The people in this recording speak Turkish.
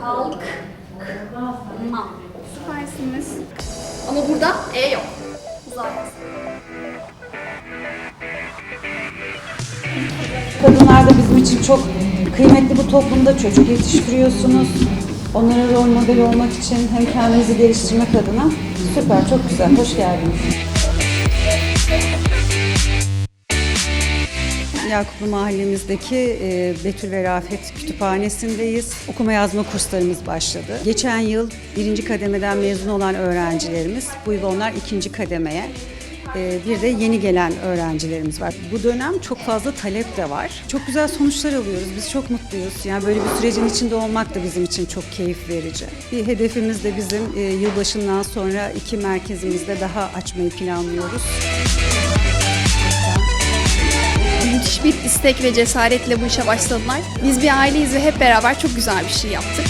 Kalk. Ma. Süpersiniz. Ama burada E yok. Zaten. Kadınlar da bizim için çok kıymetli bu toplumda çocuk yetiştiriyorsunuz. Onlara rol model olmak için hem kendinizi geliştirmek adına süper, çok güzel. Hoş geldiniz. Yakuplu mahallemizdeki e, Betül ve Rafet Kütüphanesi'ndeyiz. Okuma yazma kurslarımız başladı. Geçen yıl birinci kademeden mezun olan öğrencilerimiz, bu yıl onlar ikinci kademeye. e, bir de yeni gelen öğrencilerimiz var. Bu dönem çok fazla talep de var. Çok güzel sonuçlar alıyoruz. Biz çok mutluyuz. Yani böyle bir sürecin içinde olmak da bizim için çok keyif verici. Bir hedefimiz de bizim e, yılbaşından sonra iki merkezimizde daha açmayı planlıyoruz. Bir istek ve cesaretle bu işe başladılar. Biz bir aileyiz ve hep beraber çok güzel bir şey yaptık.